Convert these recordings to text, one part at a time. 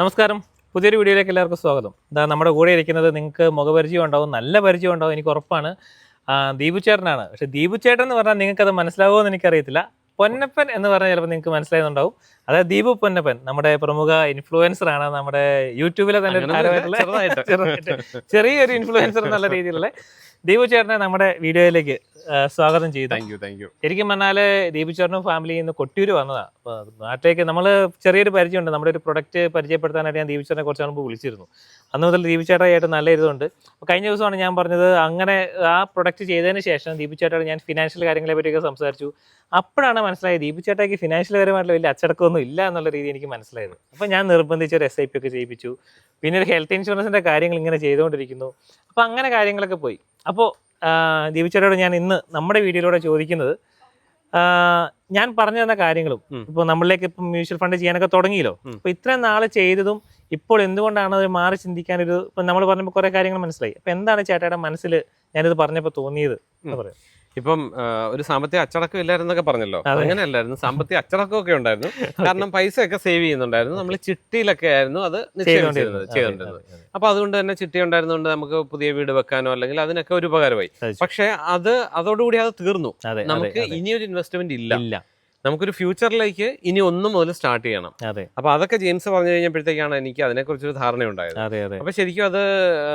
നമസ്കാരം. പുതിയൊരു വീഡിയോയിലേക്ക് എല്ലാവർക്കും സ്വാഗതം. ഇതാ നമ്മുടെ കൂടെ ഇരിക്കുന്നത് നിങ്ങൾക്ക് മുഖപരിചയം ഉണ്ടാവും നല്ല പരിചയം ഉണ്ടാവും എനിക്ക് ഉറപ്പാണ്. ആ, ദീപു ചേട്ടനാണ്. പക്ഷെ ദീപു ചേട്ടൻ എന്ന് പറഞ്ഞാൽ നിങ്ങൾക്കത് അത് മനസ്സിലാവുമോ എന്ന് എനിക്കറിയത്തില്ല. പൊന്നപ്പൻ എന്ന് പറഞ്ഞാൽ ചിലപ്പോൾ നിങ്ങൾക്ക് മനസ്സിലായതുണ്ടാവും അതായത് ദീപു പൊന്നപ്പൻ നമ്മുടെ പ്രമുഖ ഇൻഫ്ലുവൻസർ ആണ് നമ്മുടെ യൂട്യൂബിലെ തന്നെ ചെറിയൊരു ഇൻഫ്ലുവൻസർ എന്നുള്ള രീതിയിലുള്ള ദീപു ചേട്ടനെ നമ്മുടെ വീഡിയോയിലേക്ക് സ്വാഗതം ചെയ്തു. താങ്ക് യു താങ്ക് യു ശരിക്കും പറഞ്ഞാൽ ദീപു ചേട്ടനും ഫാമിലിയിൽ നിന്ന് കൊട്ടിയൂര് വന്നതാണ് നാട്ടിലേക്ക് നമ്മൾ ചെറിയൊരു പരിചയമുണ്ട്. നമ്മുടെ ഒരു പ്രൊഡക്റ്റ് പരിചയപ്പെടുത്താനായിട്ട് ഞാൻ ദീപു ചേട്ടനെ കുറച്ച് മുമ്പ് വിളിച്ചിരുന്നു. അന്ന് മുതൽ ദീപു ചേട്ടായിട്ട് നല്ല ഇതുണ്ട്. അപ്പൊ കഴിഞ്ഞ ദിവസമാണ് ഞാൻ പറഞ്ഞത് അങ്ങനെ ആ പ്രൊഡക്റ്റ് ചെയ്തതിന് ശേഷം ദീപു ചേട്ടായിട്ട് ഞാൻ ഫിനാൻഷ്യൽ കാര്യങ്ങളെ പറ്റിയൊക്കെ സംസാരിച്ചു. അപ്പോഴാണ് മനസ്സിലായത് ദീപു ചേട്ടാക്ക് ഫിനാൻഷ്യൽ പരമായിട്ടുള്ള വലിയ അച്ചടക്കമൊന്നും ഇല്ല എന്നുള്ള രീതി എനിക്ക് മനസ്സിലായത്. അപ്പോൾ ഞാൻ നിർബന്ധിച്ച് ഒരു എസ് ഐ പി ഒക്കെ ചെയ്യിപ്പിച്ചു. പിന്നെ ഒരു ഹെൽത്ത് ഇൻഷുറൻസിന്റെ കാര്യങ്ങൾ ഇങ്ങനെ ചെയ്തുകൊണ്ടിരിക്കുന്നു. അപ്പോൾ അങ്ങനെ കാര്യങ്ങളൊക്കെ പോയി. അപ്പോൾ ദീപു ചേട്ടയോട് ഞാൻ ഇന്ന് നമ്മുടെ വീഡിയോയിലൂടെ ചോദിക്കുന്നത് ഞാൻ പറഞ്ഞു തന്ന കാര്യങ്ങളും ഇപ്പൊ ഇപ്പോൾ നമ്മളിലേക്ക് ഇപ്പം മ്യൂച്വൽ ഫണ്ട് ചെയ്യാനൊക്കെ തുടങ്ങിയല്ലോ. അപ്പൊ ഇത്രയും നാൾ ചെയ്തതും ഇപ്പോൾ എന്തുകൊണ്ടാണ് അത് മാറി ചിന്തിക്കാൻ ഒരു ഇപ്പം നമ്മൾ പറഞ്ഞപ്പോൾ കുറെ കാര്യങ്ങൾ മനസ്സിലായി അപ്പൊ എന്താണ് ചേട്ടയുടെ മനസ്സിൽ ഞാനിത് പറഞ്ഞപ്പോൾ തോന്നിയത് എന്ന്. പറയാം ഇപ്പം ഒരു സാമ്പത്തിക അച്ചടക്കം ഇല്ലായിരുന്നൊക്കെ പറഞ്ഞല്ലോ. അങ്ങനെ അങ്ങനെയല്ലായിരുന്നു. സാമ്പത്തിക അച്ചടക്കമൊക്കെ ഉണ്ടായിരുന്നു. കാരണം പൈസ ഒക്കെ സേവ് ചെയ്യുന്നുണ്ടായിരുന്നു. നമ്മൾ ചിട്ടിയിലൊക്കെ ആയിരുന്നു അത് നിശ്ചയിച്ചിരുന്നത് ചെയ്തുകൊണ്ടിരുന്നത് അപ്പൊ അതുകൊണ്ട് തന്നെ ചിട്ടി ഉണ്ടായിരുന്നതുകൊണ്ട് നമുക്ക് പുതിയ വീട് വെക്കാനോ അല്ലെങ്കിൽ അതിനൊക്കെ ഒരു ഉപകാരമായി. പക്ഷെ അത് അതോടുകൂടി അത് തീർന്നു. നമുക്ക് ഇനിയൊരു ഇൻവെസ്റ്റ്മെന്റ് ഇല്ല. ഇല്ല. നമുക്കൊരു ഫ്യൂച്ചറിലേക്ക് ഇനി ഒന്നും മുതൽ സ്റ്റാർട്ട് ചെയ്യണം. അതെ. അപ്പൊ അതൊക്കെ ജെയിംസ് പറഞ്ഞു കഴിഞ്ഞപ്പോഴത്തേക്കാണ് എനിക്ക് അതിനെക്കുറിച്ചൊരു ധാരണയുണ്ടായത്. അതെ അതെ. അപ്പൊ ശരിക്കും അത്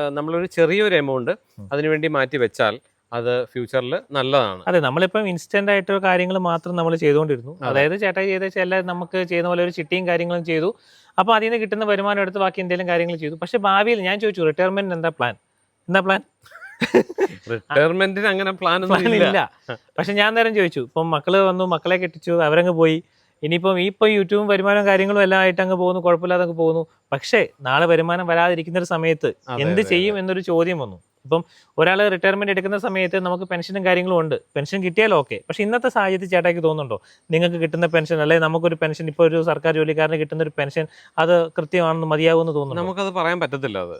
നമ്മളൊരു ചെറിയൊരു എമൗണ്ട്. അതിനുവേണ്ടി മാറ്റി വെച്ചാൽ അത് ഫ്യൂച്ചറിൽ നല്ലതാണ്. അതെ നമ്മളിപ്പം ഇൻസ്റ്റന്റ് ആയിട്ട് കാര്യങ്ങൾ മാത്രം നമ്മൾ ചെയ്തുകൊണ്ടിരുന്നു. അതെ. അതായത് ചേട്ടായി ചെയ്ത ചില നമുക്ക് ചെയ്യുന്ന പോലെ ഒരു ചിട്ടിയും കാര്യങ്ങളും ചെയ്തു. അപ്പോൾ അതിൽ നിന്ന് കിട്ടുന്ന വരുമാനം എടുത്ത് ബാക്കി എന്തെങ്കിലും കാര്യങ്ങൾ ചെയ്തു. പക്ഷെ ഭാവിയിൽ ഞാൻ ചോദിച്ചു റിട്ടയർമെന്റ് എന്താ പ്ലാൻ എന്താ പ്ലാൻ റിട്ടയർമെന്റിന് അങ്ങനെ പ്ലാൻ ഒന്നും ഇല്ല. പക്ഷെ ഞാൻ നേരം ചോദിച്ചു ഇപ്പം മക്കൾ വന്നു മക്കളെ കെട്ടിച്ചു അവരങ്ങ് പോയി. ഇനിയിപ്പം ഈ ഇപ്പം യൂട്യൂബും വരുമാനവും കാര്യങ്ങളും എല്ലാം ആയിട്ട് അങ്ങ് പോകുന്നു കുഴപ്പമില്ലാതെ അങ്ങ് പോകുന്നു. പക്ഷേ നാളെ വരുമാനം വരാതിരിക്കുന്ന ഒരു സമയത്ത് എന്ത് ചെയ്യും എന്നൊരു ചോദ്യം വന്നു. ഇപ്പം ഒരാൾ റിട്ടയർമെന്റ് എടുക്കുന്ന സമയത്ത് നമുക്ക് പെൻഷനും കാര്യങ്ങളും ഉണ്ട്. പെൻഷൻ കിട്ടിയാലും ഓക്കെ പക്ഷെ ഇന്നത്തെ സാഹചര്യത്തിൽ ചേട്ടാക്ക് തോന്നുന്നുണ്ടോ? നിങ്ങൾക്ക് കിട്ടുന്ന പെൻഷൻ അല്ലെങ്കിൽ നമുക്കൊരു പെൻഷൻ ഇപ്പോൾ ഒരു സർക്കാർ ജോലിക്കാരന് കിട്ടുന്ന ഒരു പെൻഷൻ അത് കൃത്യമാണെന്ന് മതിയാവുമെന്ന് തോന്നുന്നു നമുക്കത് പറയാൻ പറ്റത്തില്ല അത്.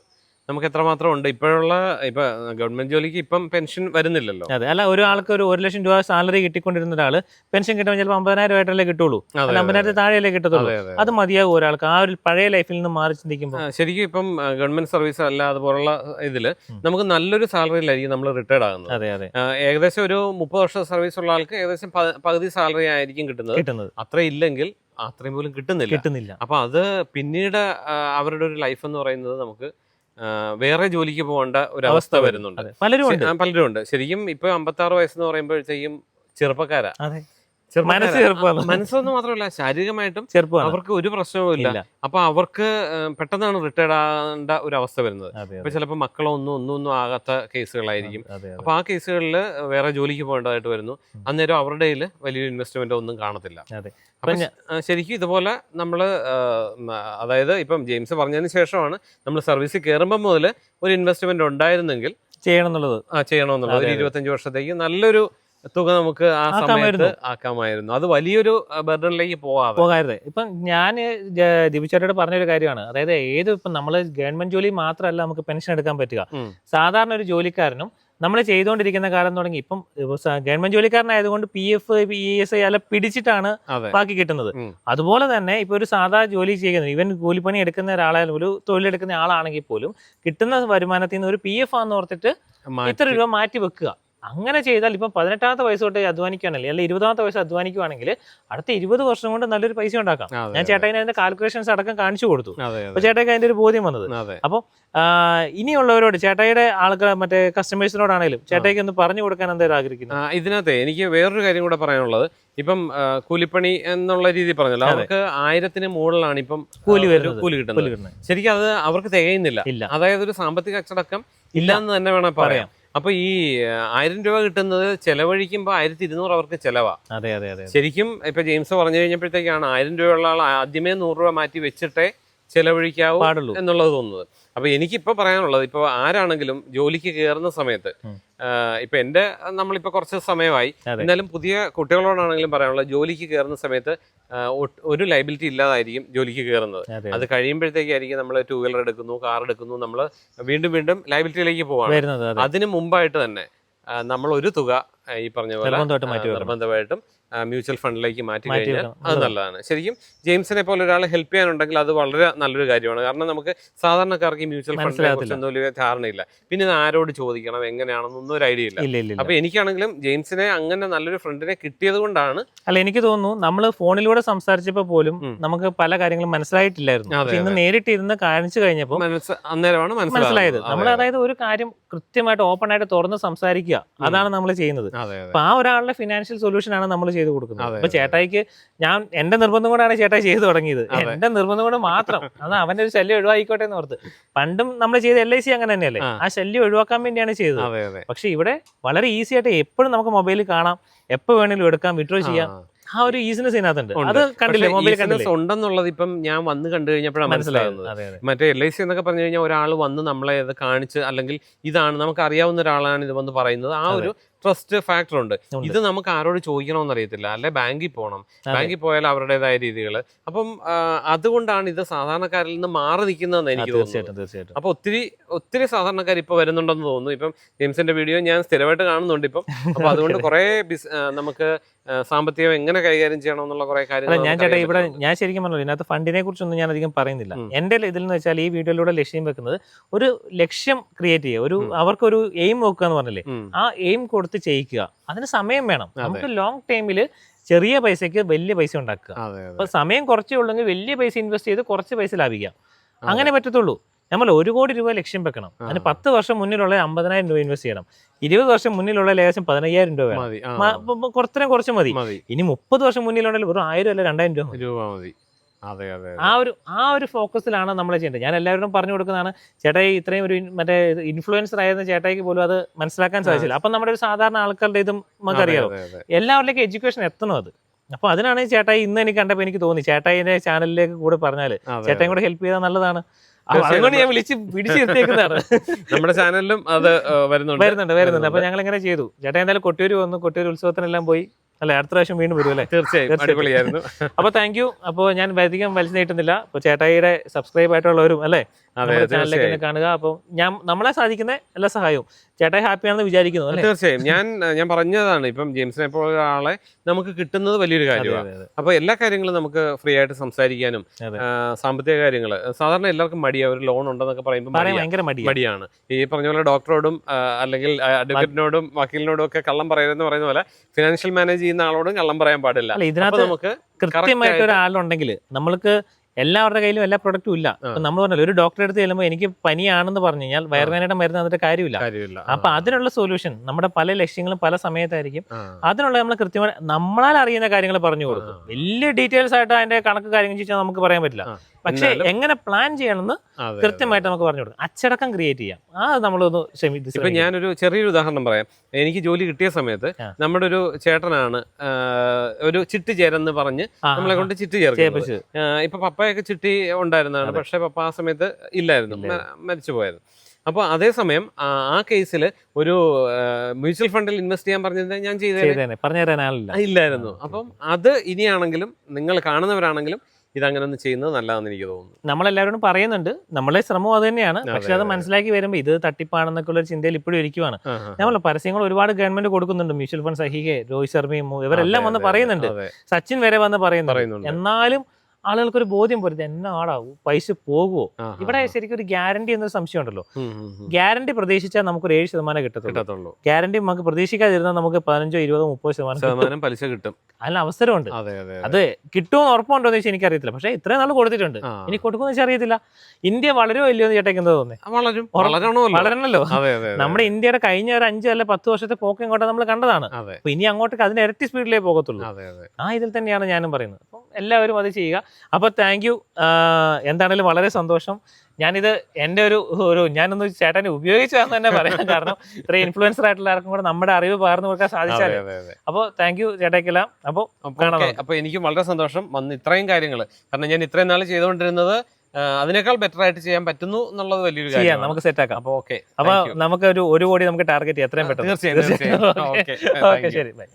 നമുക്ക് എത്രമാത്രം ഉണ്ട്? ഇപ്പോഴുള്ള ഇപ്പൊ ഗവൺമെന്റ് ജോലിക്ക് ഇപ്പം പെൻഷൻ വരുന്നില്ലല്ലോ. അതെ. അല്ല ഒരാൾക്ക് ഒരു ഒരു ലക്ഷം രൂപ സാലറി കിട്ടിക്കൊണ്ടിരുന്ന ഒരാൾ പെൻഷൻ കിട്ടുമ്പോൾ ചിലപ്പോൾ അമ്പതിനായിരം ആയിട്ടല്ലേ കിട്ടുള്ളൂ. അമ്പതിനായിരത്തി താഴെയല്ലേ കിട്ടത്തുള്ളൂ. അതെ, മതിയാകും ഒരാൾക്ക്. ആ ഒരു പഴയ ലൈഫിൽ നിന്ന് മാറി ചിന്തിക്കുമ്പോൾ. ശരിക്കും ഇപ്പം ഗവൺമെന്റ് സർവീസ് അല്ല അതുപോലുള്ള ഇതിൽ നമുക്ക് നല്ലൊരു സാലറിയിലായിരിക്കും നമ്മൾ റിട്ടയർഡ് ആകുന്നത്. അതെ അതെ. ഏകദേശം ഒരു മുപ്പത് വർഷം സർവീസ് ഉള്ള ആൾക്ക് ഏകദേശം പകുതി സാലറി ആയിരിക്കും കിട്ടുന്നത്. കിട്ടുന്നത്. അത്ര ഇല്ലെങ്കിൽ അത്രയും പോലും കിട്ടുന്നില്ല. കിട്ടുന്നില്ല. അപ്പൊ അത് പിന്നീട് അവരുടെ ഒരു ലൈഫ് എന്ന് പറയുന്നത് നമുക്ക് വേറെ ജോലിക്ക് പോകേണ്ട ഒരു അവസ്ഥ വരുന്നുണ്ട്. പലരും പലരും ഉണ്ട്. ശരിക്കും ഇപ്പൊ അമ്പത്തി ആറ് വയസ്സെന്ന് പറയുമ്പോഴത്തേക്കും ചെറുപ്പക്കാരാ. മനസ്സ് ചെറുപ്പമാണ്. മനസ്സൊന്നും മാത്രമല്ല ശാരീരികമായിട്ടും ചെറുപ്പമാണ്. അവർക്ക് ഒരു പ്രശ്നവും ഇല്ല. ഇല്ല. അപ്പൊ അവർക്ക് പെട്ടെന്നാണ് റിട്ടയർഡ് ആകേണ്ട ഒരു അവസ്ഥ വരുന്നത്. അപ്പൊ ചിലപ്പോൾ മക്കളോ ഒന്നും ഒന്നും ഒന്നും ആകാത്ത കേസുകളായിരിക്കും. അപ്പൊ ആ കേസുകളിൽ വേറെ ജോലിക്ക് പോകേണ്ടതായിട്ട് വരുന്നു. അന്നേരം അവരുടെ കയ്യിൽ വലിയൊരു ഇൻവെസ്റ്റ്മെന്റ് ഒന്നും കാണത്തില്ല. ശരിക്കും ഇതുപോലെ നമ്മൾ അതായത് ഇപ്പം ജെയിംസ് പറഞ്ഞതിന് ശേഷമാണ് നമ്മൾ സർവീസിൽ കയറുമ്പോൾ മുതൽ ഒരു ഇൻവെസ്റ്റ്മെന്റ് ഉണ്ടായിരുന്നെങ്കിൽ ചെയ്യണം എന്നുള്ളത്. ആ ചെയ്യണമെന്നുള്ളത് ഒരു. ഇരുപത്തഞ്ച് വർഷത്തേക്ക് നല്ലൊരു തുക നമുക്ക് ആ. സമയത്ത് ആക്കാമായിരുന്നു. അത് വലിയൊരു ബർഡനിലേക്ക് പോവാതെ പോകാതെ. ഇപ്പം ഞാൻ ദിപിച്ചേട്ടയോട് പറഞ്ഞൊരു കാര്യമാണ്. അതായത് ഏത് ഇപ്പം നമ്മൾ ഗവൺമെന്റ് ജോലി മാത്രമല്ല നമുക്ക് പെൻഷൻ എടുക്കാൻ പറ്റുക. സാധാരണ ഒരു ജോലിക്കാരനും നമ്മൾ ചെയ്തുകൊണ്ടിരിക്കുന്ന കാലം തുടങ്ങി. ഇപ്പം government ജോലിക്കാരനായതുകൊണ്ട് P F P S I അല്ല പിടിച്ചിട്ടാണ് ബാക്കി കിട്ടുന്നത്. അതുപോലെ തന്നെ ഇപ്പൊ ഒരു സാധാ ജോലി ചെയ്യുന്നത് ഇവൻ കൂലിപ്പണി എടുക്കുന്ന ഒരാളായാലും ഒരു തൊഴിലെടുക്കുന്ന ആളാണെങ്കിൽ പോലും കിട്ടുന്ന വരുമാനത്തിൽ നിന്ന് ഒരു പി എഫ് ആന്ന് ഓർത്തിട്ട് ഇത്ര രൂപ മാറ്റി വെക്കുക. അങ്ങനെ ചെയ്താൽ ഇപ്പം പതിനെട്ടാമത്തെ വയസ്സ് തൊട്ട് അധ്വാനിക്കുകയാണെങ്കിൽ അല്ലെങ്കിൽ ഇരുപതാമത്തെ വയസ്സ് അധ്വാനിക്കുകയാണെങ്കിൽ അടുത്ത ഇരുപത് വർഷം കൊണ്ട് നല്ലൊരു പൈസ ഉണ്ടാക്കാം. ഞാൻ ചേട്ടായിന് അതിന്റെ കാൽക്കുലേഷൻസ് അടക്കം കാണിച്ചു കൊടുത്തു. അതെ അപ്പൊ ചേട്ടയ്ക്ക് അതിന്റെ ഒരു ബോധ്യം വന്നത്. അപ്പൊ അപ്പോൾ ഇനിയുള്ളവരോട് ചേട്ടായിയുടെ ആൾക്കാർ മറ്റേ കസ്റ്റമേഴ്സിനോടാണെങ്കിലും ചേട്ടായിക്ക് ഒന്ന് പറഞ്ഞു കൊടുക്കാൻ എന്തായാലും ആഗ്രഹിക്കുന്നു ഇതിനകത്ത് എനിക്ക് വേറൊരു കാര്യം കൂടെ പറയാനുള്ളത്. ഇപ്പം കൂലിപ്പണി എന്നുള്ള രീതി പറഞ്ഞല്ലോ. അവർക്ക് ആയിരത്തിന് മുകളിലാണ് ഇപ്പം കൂലി. കൂലി കിട്ടുന്നത്. ശരിക്കും അത് അവർക്ക് തികയുന്നില്ല. അതായത് ഒരു സാമ്പത്തിക അച്ചടക്കം ഇല്ല. എന്ന് തന്നെ വേണം പറയാം. അപ്പൊ ഈ ആയിരം രൂപ കിട്ടുന്നത് ചെലവഴിക്കുമ്പോൾ ആയിരത്തി ഇരുന്നൂറ് അവർക്ക് ചെലവാ. അതെ അതെ അതെ ശരിക്കും ഇപ്പൊ ജെയിംസ് പറഞ്ഞു കഴിഞ്ഞപ്പോഴത്തേക്കാണ് ആയിരം രൂപയുള്ള ആൾ ആദ്യമേ നൂറ് രൂപ മാറ്റി വെച്ചിട്ടേ ചെലവഴിക്കാവൂ എന്നുള്ളത് തോന്നുന്നത്. അപ്പൊ എനിക്കിപ്പോ പറയാനുള്ളത് ഇപ്പൊ ആരാണെങ്കിലും ജോലിക്ക് കയറുന്ന സമയത്ത് ഇപ്പൊ എന്റെ നമ്മളിപ്പോ കുറച്ച് സമയമായി. എന്നാലും പുതിയ കുട്ടികളോടാണെങ്കിലും പറയാനുള്ളത് ജോലിക്ക് കയറുന്ന സമയത്ത് ഒരു ലൈബിലിറ്റി ഇല്ലാതായിരിക്കും ജോലിക്ക് കയറുന്നത് അതെ കഴിയുമ്പോഴത്തേക്കായിരിക്കും നമ്മൾ ടൂ വീലർ എടുക്കുന്നു കാർ എടുക്കുന്നു നമ്മൾ വീണ്ടും വീണ്ടും ലൈബിലിറ്റിയിലേക്ക് പോവാണ്. അതിന് മുമ്പായിട്ട് തന്നെ നമ്മൾ ഒരു തുക ഈ പറഞ്ഞ പോലെ നിർബന്ധമായിട്ടും മ്യൂച്വൽ ഫണ്ടിലേക്ക് മാറ്റി കഴിഞ്ഞാൽ അത് നല്ലതാണ്. ശരിക്കും ജെയിംസിനെ പോലെ ഒരാൾ ഹെൽപ്പ് ചെയ്യാനുണ്ടെങ്കിൽ അത് വളരെ നല്ലൊരു കാര്യമാണ്. കാരണം നമുക്ക് സാധാരണക്കാർക്ക് ഈ മ്യൂച്വൽ ഫണ്ടിനെ കുറിച്ചൊന്നും വലിയ ധാരണയില്ല. പിന്നെ ഇത് ആരോട് ചോദിക്കണം എങ്ങനെയാണെന്നൊന്നും ഒരു ഐഡിയ ഇല്ല. അപ്പൊ എനിക്കാണെങ്കിലും ജെയിംസിനെ അങ്ങനെ നല്ലൊരു ഫ്രണ്ടിനെ കിട്ടിയത് കൊണ്ടാണ് അല്ല എനിക്ക് തോന്നുന്നു നമ്മൾ ഫോണിലൂടെ സംസാരിച്ചപ്പോൾ പോലും നമുക്ക് പല കാര്യങ്ങളും മനസ്സിലായിട്ടില്ലായിരുന്നു. ഇന്ന് നേരിട്ട് ഇരുന്ന് കാണിച്ചു കഴിഞ്ഞപ്പോൾ അന്നേരമാണ് മനസ്സിലായത്. നമ്മൾ അതായത് ഒരു കാര്യം കൃത്യമായിട്ട് ഓപ്പൺ ആയിട്ട് തുറന്ന് സംസാരിക്കുക. അതാണ് നമ്മൾ ചെയ്യുന്നത്. അപ്പൊ ആ ഒരാളുടെ ഫിനാൻഷ്യൽ സൊല്യൂഷൻ ആണ് നമ്മൾ ചെയ്തു കൊടുക്കുന്നത്. അപ്പൊ ചേട്ടായിക്ക് ഞാൻ എന്റെ നിർബന്ധം കൊണ്ടാണ് ചേട്ടായി ചെയ്തു തുടങ്ങിയത്. എന്റെ നിർബന്ധം കൊണ്ട് മാത്രം. അത് അവന്റെ ഒരു ശല്യം ഒഴിവായിക്കോട്ടെ എന്ന് ഓർത്ത്. പണ്ടും നമ്മൾ ചെയ്ത എൽ ഐ സി അങ്ങനെ തന്നെയല്ലേ? ആ. ശല്യം ഒഴിവാക്കാൻ വേണ്ടിയാണ് ചെയ്തത്. പക്ഷെ ഇവിടെ വളരെ ഈസി ആയിട്ട് എപ്പോഴും നമുക്ക് മൊബൈലിൽ കാണാം. എപ്പോ വേണമെങ്കിലും എടുക്കാം വിഡ്രോ ചെയ്യാം. ആ. ഒരു ഈസിനെസ് ഇതിനകത്തുണ്ട്. അത് കണ്ടില്ലേ? മൊബൈൽ കണ്ടില്ലേ? ഉണ്ടെന്നുള്ളത് ഇപ്പം ഞാൻ വന്ന് കണ്ടു കഴിഞ്ഞപ്പോഴാണ് മനസ്സിലാകുന്നത് മറ്റേ എൽ ഐ സി എന്നൊക്കെ പറഞ്ഞു കഴിഞ്ഞാൽ ഒരാൾ വന്ന് നമ്മളെ ഇത് കാണിച്ച് അല്ലെങ്കിൽ ഇതാണ് നമുക്ക് അറിയാവുന്ന ഒരാളാണ് ഇത് വന്ന് പറയുന്നത്. ആ ഒരു ട്രസ്റ്റ് ഫാക്ടർ ഉണ്ട്. ഇത് നമുക്ക് ആരോട് ചോദിക്കണമെന്ന് അറിയത്തില്ല അല്ലെ ബാങ്കിൽ പോകണം ബാങ്കിൽ പോയാൽ അവരുടേതായ രീതികൾ അപ്പം അതുകൊണ്ടാണ് ഇത് സാധാരണക്കാരിൽ നിന്ന് മാറി നിൽക്കുന്നതെന്ന് എനിക്ക് തീർച്ചയായിട്ടും തീർച്ചയായിട്ടും. അപ്പൊ ഒത്തിരി ഒത്തിരി സാധാരണക്കാർ ഇപ്പൊ വരുന്നുണ്ടെന്ന് തോന്നുന്നു. ഇപ്പം ജെയിംസിന്റെ വീഡിയോ ഞാൻ സ്ഥിരമായിട്ട് കാണുന്നുണ്ട് ഇപ്പം. അപ്പൊ അതുകൊണ്ട് കുറെ നമുക്ക് സാമ്പത്തികം എങ്ങനെ കൈകാര്യം ചെയ്യണം എന്നുള്ള കുറെ കാര്യങ്ങൾ ഞാൻ ചേട്ടാ ഇവിടെ ഞാൻ ശരിക്കും പറഞ്ഞു ഇതിനകത്ത് ഫണ്ടിനെ കുറിച്ചൊന്നും ഞാൻ അധികം പറയുന്നില്ല. എന്റെ ഇതിൽ എന്ന് വെച്ചാൽ ഈ വീഡിയോയിലൂടെ ലക്ഷ്യം വെക്കുന്നത് ഒരു ലക്ഷ്യം ക്രിയേറ്റ് ചെയ്യുക. ഒരു അവർക്കൊരു എയിം വെക്കുക എന്ന് പറഞ്ഞല്ലേ? ആ എയിം കൊടുത്ത് ചെയ്യിക്കുക. അതിന് സമയം വേണം. നമുക്ക് ലോങ് ടൈമിൽ ചെറിയ പൈസക്ക് വലിയ പൈസ ഉണ്ടാക്കുക. അപ്പൊ സമയം കുറച്ചേ ഉള്ളെങ്കിൽ വലിയ പൈസ ഇൻവെസ്റ്റ് ചെയ്ത് കുറച്ച് പൈസ ലാഭിക്കാം. അങ്ങനെ പറ്റത്തുള്ളൂ. നമ്മൾ ഒരു കോടി രൂപ ലക്ഷ്യം വെക്കണം. അതിന്. പത്ത് വർഷം മുന്നിലുള്ള അമ്പതിനായിരം രൂപ ഇൻവെസ്റ്റ് ചെയ്യണം. ഇരുപത് വർഷം മുന്നിലുള്ള ഏകദേശം പതിനയ്യായിരം രൂപ കുറച്ചിനും കുറച്ച് മതി. മതി. ഇനി മുപ്പത് വർഷം മുന്നിലുണ്ടെങ്കിൽ ഒരു ആയിരം അല്ല രണ്ടായിരം രൂപ മതി. ആ ഒരു ആ ഒരു ഫോക്കസിലാണ് നമ്മൾ ചെയ്യേണ്ടത്. ഞാൻ എല്ലാവരോടും പറഞ്ഞു കൊടുക്കുന്നതാണ് ചേട്ടായി ഇത്രയും ഒരു മറ്റേ ഇൻഫ്ലുവൻസർ ആയിരുന്ന ചേട്ടായിക്ക് പോലും അത് മനസ്സിലാക്കാൻ സാധിച്ചില്ല. അപ്പം നമ്മുടെ ഒരു സാധാരണ ആൾക്കാരുടെ ഇതും നമുക്ക് അതെ, അതെ, അതെ. എഡ്യൂക്കേഷൻ എത്തണം അത്. അപ്പൊ അതിനാണ് ചേട്ടായി ഇന്ന് എനിക്ക് കണ്ടപ്പോൾ എനിക്ക് തോന്നി. ചേട്ടായിന്റെ ചാനലിലേക്ക് കൂടെ പറഞ്ഞാൽ ചേട്ടായും കൂടെ ഹെൽപ്പ് ചെയ്താൽ നല്ലതാണ്. അപ്പൊ തീർച്ചയായും അതുകൊണ്ട് ഞാൻ വിളിച്ച് പിടിച്ചിരുത്തേക്കുന്നതാണ് നമ്മുടെ ചാനലിലും അത് വരുന്നുണ്ട്. വരുന്നുണ്ട് വരുന്നുണ്ട്. അപ്പൊ ഞങ്ങൾ ഇങ്ങനെ ചെയ്തു. ചേട്ടാ എന്തായാലും കൊട്ടിയൂര് വന്നു. കൊട്ടിയൂർ ഉത്സവത്തിനെല്ലാം പോയി. അല്ലെ? അടുത്ത പ്രാവശ്യം വീണ്ടും വരും അല്ലേ? തീർച്ചയായും. അടിപൊളിയായിരുന്നു. അപ്പൊ താങ്ക് യു അപ്പോൾ ഞാൻ അധികം വലിച്ചു നീട്ടുന്നില്ല അപ്പോൾ ചേട്ടായിയുടെ സബ്സ്ക്രൈബ് ആയിട്ടുള്ളവരും അല്ലേ? ചാനലിലേക്ക് കാണുക. അപ്പോൾ ഞാൻ നമ്മളെ സാധിക്കുന്ന എല്ലാ സഹായവും. ചേട്ടായി ഹാപ്പിയാണെന്ന് വിചാരിക്കുന്നു അല്ലേ? തീർച്ചയായും. ഞാൻ ഞാൻ പറഞ്ഞതാണ് ഇപ്പം ജെയിംസിനെ പോലെ ഒരാളെ നമുക്ക് കിട്ടുന്നത് വലിയൊരു കാര്യമാണ്. അപ്പോൾ എല്ലാ കാര്യങ്ങളും നമുക്ക് ഫ്രീ ആയിട്ട് സംസാരിക്കാനും സാമ്പത്തിക കാര്യങ്ങൾ സാധാരണ എല്ലാവർക്കും മടിയാ. ഒരു ലോൺ ഉണ്ടെന്നൊക്കെ പറയുമ്പോൾ മടിയാണ്. ഈ പറഞ്ഞ പോലെ ഡോക്ടറോടും അല്ലെങ്കിൽ അഡ്വക്കേറ്റിനോടും വക്കീലിനോടും ഒക്കെ കള്ളം പറയരുതെന്ന് പറയുന്ന പോലെ ഫിനാൻഷ്യൽ മാനേജ് ചെയ്യുന്ന ആളോടും കള്ളം പറയാൻ പാടില്ല. അപ്പൊ ഇതിനകത്ത് നമുക്ക് കൃത്യമായിട്ട് ഒരാളുണ്ടെങ്കിൽ നമ്മൾക്ക് എല്ലാവരുടെ കയ്യിലും എല്ലാ പ്രൊഡക്റ്റും ഇല്ല. അപ്പൊ നമ്മൾ പറഞ്ഞല്ലോ ഒരു ഡോക്ടറെ അടുത്ത് ചെല്ലുമ്പോൾ എനിക്ക് പനിയാണെന്ന് പറഞ്ഞു കഴിഞ്ഞാൽ വയറുവേനയുടെ മരുന്ന് അതിന്റെ കാര്യമില്ല. കാര്യമില്ല. അപ്പൊ അതിനുള്ള സൊല്യൂഷൻ നമ്മുടെ പല ലക്ഷ്യങ്ങളും പല സമയത്തായിരിക്കും. അതിനുള്ള നമ്മൾ കൃത്യമായി നമ്മളാൽ അറിയുന്ന കാര്യങ്ങൾ പറഞ്ഞു കൊടുക്കും. വലിയ ഡീറ്റെയിൽസ് ആയിട്ട് അതിന്റെ കണക്ക് കാര്യങ്ങൾ ചോദിച്ചാൽ നമുക്ക് പറയാൻ പറ്റില്ല. പക്ഷെ എങ്ങനെ പ്ലാൻ ചെയ്യണമെന്ന് കൃത്യമായിട്ട് നമുക്ക് പറഞ്ഞു കൊടുക്കാം. അച്ചടക്കം ക്രിയേറ്റ് ചെയ്യാം. ആ നമ്മളൊന്ന് ശ്രമിച്ചു ഇപ്പൊ. ഞാനൊരു ചെറിയൊരു ഉദാഹരണം പറയാം. എനിക്ക് ജോലി കിട്ടിയ സമയത്ത്. നമ്മുടെ ഒരു ചേട്ടനാണ് ഒരു ചിട്ടി ചേരെന്ന് പറഞ്ഞ് നമ്മളെ കൊണ്ട് ചിട്ടി ചേർക്കുന്നത്. ഇപ്പൊ പപ്പയൊക്കെ ചിട്ടി ഉണ്ടായിരുന്നതാണ്. പക്ഷേ പപ്പ ആ സമയത്ത് ഇല്ലായിരുന്നു. മരിച്ചു പോയായിരുന്നു അപ്പോൾ അതേസമയം ആ കേസിൽ ഒരു മ്യൂച്വൽ ഫണ്ടിൽ ഇൻവെസ്റ്റ് ചെയ്യാൻ പറഞ്ഞത് ഞാൻ ചെയ്തേ പറഞ്ഞു തരാനില്ല ഇല്ലായിരുന്നു. അപ്പം അത് ഇനിയാണെങ്കിലും നിങ്ങൾ കാണുന്നവരാണെങ്കിലും ഇതങ്ങനെ ഒന്ന് ചെയ്യുന്നത് നല്ലതാണെന്ന് എനിക്ക് തോന്നുന്നു. നമ്മളെല്ലാവരോടും പറയുന്നുണ്ട്. നമ്മളെ ശ്രമം അത് തന്നെയാണ്. പക്ഷെ അത് മനസ്സിലാക്കി വരുമ്പോൾ ഇത് തട്ടിപ്പാണെന്നൊക്കെ ഉള്ള ഒരു ചിന്തയിൽ ഇപ്പോഴും ഇരിക്കുവാണ്. നമ്മൾ പരസ്യങ്ങൾ ഒരുപാട് ഗവൺമെന്റ് കൊടുക്കുന്നുണ്ട്. മ്യൂച്വൽ ഫണ്ട് സഹികെ രോഹിത് ശർമ്മയും ഇവരെല്ലാം വന്ന് പറയുന്നുണ്ട്. സച്ചിൻ വരെ വന്ന് പറയുന്നുണ്ട്. എന്നാലും ആളുകൾക്ക് ഒരു ബോധ്യം പോരുത് എന്നാ ആടാ പൈസ പോകുമോ ഇവിടെ ശരിക്കും ഒരു ഗ്യാരണ്ടി എന്നൊരു സംശയം ഉണ്ടല്ലോ. ഗ്യാരണ്ടി പ്രതീക്ഷിച്ചാൽ നമുക്ക് ഒരു ഏഴ് ശതമാനം കിട്ടത്തുള്ളൂ. ഗ്യാരണ്ടി നമുക്ക് പ്രതീക്ഷിക്കാതിരുന്നാൽ നമുക്ക് പതിനഞ്ചോ ഇരുപതോ മുപ്പതോ ശതമാനം പലിശ കിട്ടും. അതിന് അവസരമുണ്ട്. അതെ കിട്ടുമെന്ന് ഉറപ്പുണ്ടോ എന്ന് വെച്ചാൽ എനിക്കറിയത്തില്ല. പക്ഷേ ഇത്രയും നാൾ കൊടുത്തിട്ടുണ്ട്. ഇനി കൊടുക്കുമെന്ന് വെച്ചാൽ അറിയത്തില്ല. ഇന്ത്യ വളരെ ഇല്ലയോ എന്ന് ചേട്ടയ്ക്ക് എന്താ തോന്നുന്നത് വളരണല്ലോ. നമ്മുടെ ഇന്ത്യയുടെ കഴിഞ്ഞ ഒരു അഞ്ച് അല്ല പത്ത് വർഷത്തെ പോക്ക് ഇങ്ങോട്ട് നമ്മൾ കണ്ടതാണ്. അപ്പൊ ഇനി അങ്ങോട്ടേക്ക് അതിന് ഇരട്ടി സ്പീഡിലേ പോകത്തുള്ളൂ. ആ ഇതിൽ തന്നെയാണ് ഞാനും പറയുന്നത്. എല്ലാവരും അത് ചെയ്യുക. അപ്പോൾ താങ്ക് യു എന്താണേലും വളരെ സന്തോഷം. ഞാനിത് എന്റെ ഒരു ഒരു ഞാനൊന്ന് ചേട്ടനെ ഉപയോഗിച്ചതെന്ന് തന്നെ പറയാം കാരണം ഇത്ര ഇൻഫ്ലുവൻസർ ആയിട്ടുള്ള ആർക്കും കൂടെ നമ്മുടെ അറിവ് പകർന്നു കൊടുക്കാൻ സാധിച്ചാൽ അപ്പോൾ താങ്ക് യു ചേട്ടയ്ക്കെല്ലാം. അപ്പോൾ അപ്പോൾ. എനിക്കും വളരെ സന്തോഷം. വന്ന് ഇത്രയും കാര്യങ്ങൾ കാരണം ഞാൻ ഇത്രയും നാൾ ചെയ്തുകൊണ്ടിരുന്നത് അതിനേക്കാൾ ബെറ്റർ ആയിട്ട് ചെയ്യാൻ പറ്റുന്നു എന്നുള്ളത് വലിയൊരു ചെയ്യാം കാര്യമാണ്. നമുക്ക് സെറ്റ് ആക്കാം. അപ്പോൾ ഓക്കെ അപ്പോൾ നമുക്ക് ഒരു ഒരു കോടി നമുക്ക് ടാർഗറ്റ് ചെയ്യാം. എത്രയും പെട്ടെന്ന്. തീർച്ചയായും ഓക്കെ ശരി ബൈ